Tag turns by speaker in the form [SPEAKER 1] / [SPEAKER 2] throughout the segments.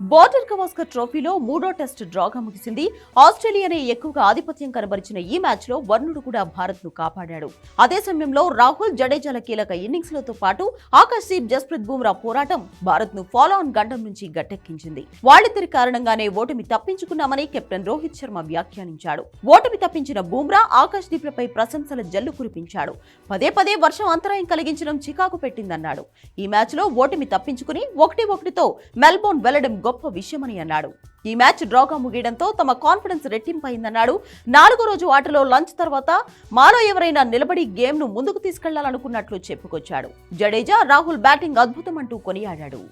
[SPEAKER 1] Border Gavaskar ట్రోఫీలో మూడో test డ్రాగా ముగిసింది. ఆస్ట్రేలియానే ఎక్కువగా ఆధిపత్యం కనబరిచిన ఈ మ్యాచ్లో వర్ణుడు కూడా భారత్ను కాపాడాడు. అదే సమయంలో రాహుల్ జడేజాల కీలక ఇన్నింగ్స్లతో పాటు ఆకాశ్దీప్ జస్ప్రీత్ బుమ్రా పోరాటం భారత్ను ఫాలో ఆన్ గండం నుంచి గట్టెక్కించింది. వాళ్ళిద్దరి కారణంగానే ఓటమి తప్పించుకున్నామని కెప్టెన్ రోహిత్ శర్మ వ్యాఖ్యానించాడు. ఓటమి తప్పించిన బుమ్రా ఆకాశ్దీప్లపై ప్రశంసల జల్లు కురిపించాడు. పదే పదే వర్షం అంతరాయం కలిగించడం చికాకు పెట్టిందన్నాడు. ఈ మ్యాచ్లో ఓటమి తప్పించుకుని ఒకటి ఒకటితో మెల్బోర్న్ వెళ్ళడం గొప్ప విషయమని అన్నాడు. ఈ మ్యాచ్ డ్రాగా ముగియడంతో తమ కాన్ఫిడెన్స్ రెట్టింపైందన్నాడు. నాలుగో రోజు ఆటలో లంచ్ తర్వాత మాలో ఎవరైనా నిలబడి గేమ్ను ముందుకు తీసుకెళ్ళాలనుకున్నట్లు చెప్పుకొచ్చాడు. జడేజా రాహుల్ బ్యాటింగ్ అద్భుతం అంటూ కొనియాడాడు.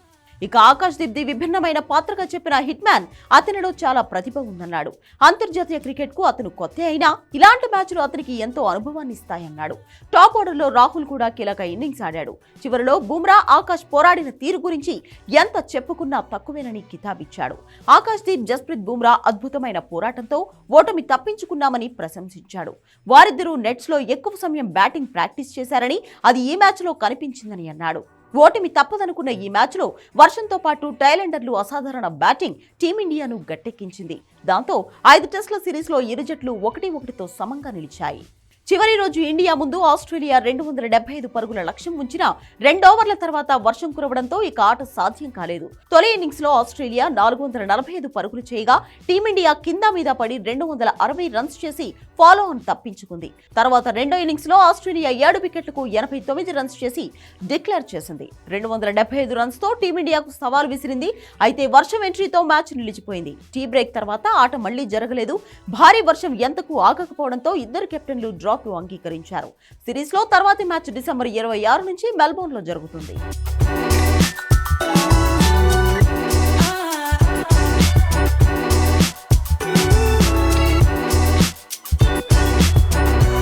[SPEAKER 1] ఇక ఆకాష్ దీప్ది విభిన్నమైన పాత్రగా చెప్పిన హిట్ మ్యాన్ అతనిలో చాలా ప్రతిభ ఉందన్నాడు. అంతర్జాతీయ క్రికెట్కు అతను కొత్త అయినా ఇలాంటి మ్యాచ్లు అతనికి ఎంతో అనుభవాన్ని ఇస్తాయన్నాడు. టాప్ ఆర్డర్లో రాహుల్ కూడా కీలక ఇన్నింగ్స్ ఆడాడు. చివరిలో బుమ్రా ఆకాష్ పోరాడిన తీరు గురించి ఎంత చెప్పుకున్నా తక్కువేనని కితాబిచ్చాడు. ఆకాష్ దీప్ జస్ప్రీత్ బుమ్రా అద్భుతమైన పోరాటంతో ఓటమి తప్పించుకున్నామని ప్రశంసించాడు. వారిద్దరూ నెట్స్లో ఎక్కువ సమయం బ్యాటింగ్ ప్రాక్టీస్ చేశారని అది ఈ మ్యాచ్లో కనిపించిందని అన్నాడు. ఓటమి తప్పదనుకున్న ఈ మ్యాచ్లో వర్షంతో పాటు టైలెండర్లు అసాధారణ బ్యాటింగ్ టీమిండియాను గట్టెక్కించింది. దాంతో ఐదు టెస్టుల సిరీస్లో ఇరు జట్లు ఒకటి ఒకటితో సమంగా నిలిచాయి. చివరి రోజు ఇండియా ముందు ఆస్ట్రేలియా రెండు వందల డెబ్బై ఐదు పరుగుల లక్ష్యం ఉంచిన రెండోవర్ల తర్వాత వర్షం కురవడంతో ఇక ఆట సాధ్యం కాలేదు. తొలి ఇన్నింగ్స్లో ఆస్ట్రేలియా నాలుగు వందల నలభై ఐదు పరుగులు చేయగా టీమిండియా కింద మీద పడి రెండు వందల అరవై రన్స్ చేసి ఫాలో ఆన్ తప్పించుకుంది. తర్వాత రెండో ఇన్నింగ్స్లో ఆస్ట్రేలియా ఏడు వికెట్లకు ఎనభై తొమ్మిది రన్స్ చేసి డిక్లేర్ చేసింది. రెండు వందల డెబ్బై ఐదు రన్స్తో టీమిండియాకు సవాల్ విసిరింది. అయితే వర్షం ఎంట్రీతో మ్యాచ్ నిలిచిపోయింది. టీ బ్రేక్ తర్వాత ఆట మళ్ళీ జరగలేదు. భారీ వర్షం ఎంతకు ఆగకపోవడంతో ఇద్దరు కెప్టెన్లు డ్రాప్ అంగీకరించారు. సిరీస్లో తర్వాతి మ్యాచ్ డిసెంబర్ ఇరవై ఆరు నుంచి మెల్బోర్న్లో జరుగుతుంది.